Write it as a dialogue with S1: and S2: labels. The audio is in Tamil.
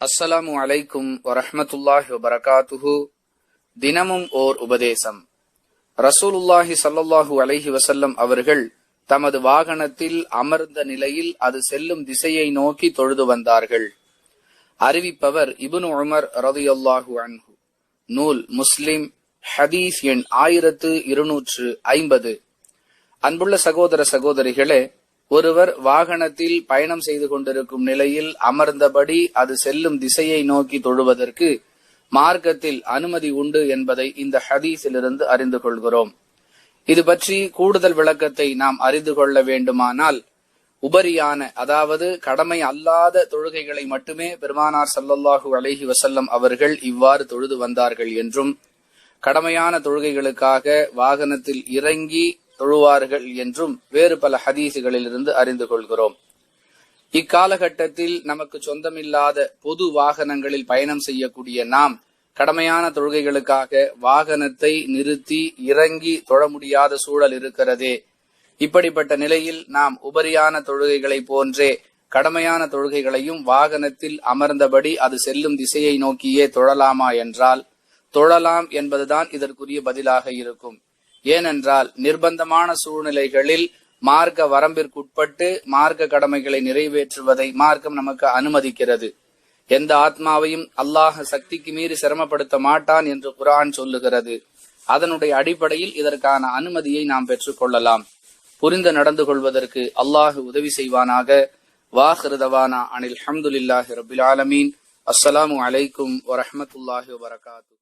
S1: அஸ்ஸலாமு அலைக்கும் வரஹமத்துல்லாஹி வபரகாத்துஹு. தினமும் ஓர் உபதேசம். ரசூலுல்லாஹி ஸல்லல்லாஹு அலைஹி வசல்லம் அவர்கள் தமது வாகனத்தில் அமர்ந்த நிலையில் அது செல்லும் திசையை நோக்கி தொழுது வந்தார்கள். அறிவிப்பவர் இபுன் உமர் ரதியுல்லாஹு அன்ஹு. நூல் முஸ்லிம் ஹதீஸ் எண் ஆயிரத்து இருநூற்று ஐம்பது. அன்புள்ள சகோதர சகோதரிகளே ஒருவர் வாகனத்தில் பயணம் செய்து கொண்டிருக்கும் நிலையில் அமர்ந்தபடி அது செல்லும் திசையை நோக்கி தொழுவதற்கு மார்க்கத்தில் அனுமதி உண்டு என்பதை இந்த ஹதீஸிலிருந்து அறிந்து கொள்கிறோம். இது பற்றி கூடுதல் விளக்கத்தை நாம் அறிந்து கொள்ள வேண்டுமானால் உபரியான அதாவது கடமை அல்லாத தொழுகைகளை மட்டுமே பெருமானார் சல்லல்லாஹூ அலஹி வசல்லம் அவர்கள் இவ்வாறு தொழுது வந்தார்கள் என்றும் கடமையான தொழுகைகளுக்காக வாகனத்தில் இறங்கி தொழுவார்கள் என்றும் வேறு பல ஹதீசுகளிலிருந்து அறிந்து கொள்கிறோம். இக்காலகட்டத்தில் நமக்கு சொந்தமில்லாத பொது வாகனங்களில் பயணம் செய்யக்கூடிய நாம் கடமையான தொழுகைகளுக்காக வாகனத்தை நிறுத்தி இறங்கி தொழ முடியாத சூழல் இருக்கிறதே. இப்படிப்பட்ட நிலையில் நாம் உபரியான தொழுகைகளை போன்றே கடமையான தொழுகைகளையும் வாகனத்தில் அமர்ந்தபடி அது செல்லும் திசையை நோக்கியே தொழலாமா என்றால் தொழலாம் என்பதுதான் இதற்குரிய பதிலாக இருக்கும். ஏனென்றால் நிர்பந்தமான சூழ்நிலைகளில் மார்க்க வரம்பிற்குட்பட்டு மார்க்க கடமைகளை நிறைவேற்றுவதை மார்க்கம் நமக்கு அனுமதிக்கிறது. எந்த ஆத்மாவையும் அல்லாஹ் சக்திக்கு மீறி சிரமப்படுத்த மாட்டான் என்று குரான் சொல்லுகிறது. அதனுடைய அடிப்படையில் இதற்கான அனுமதியை நாம் பெற்றுக்கொள்ளலாம் புரிந்து நடந்து கொள்வதற்கு அல்லாஹ் உதவி செய்வானாக. வாஹிருதவானா அனில் ஹம்துலில்லாஹி ரபில் ஆலமீன். அஸ்ஸலாமு அலைக்கும் வரஹமத்துல்லாஹி வரகாத்து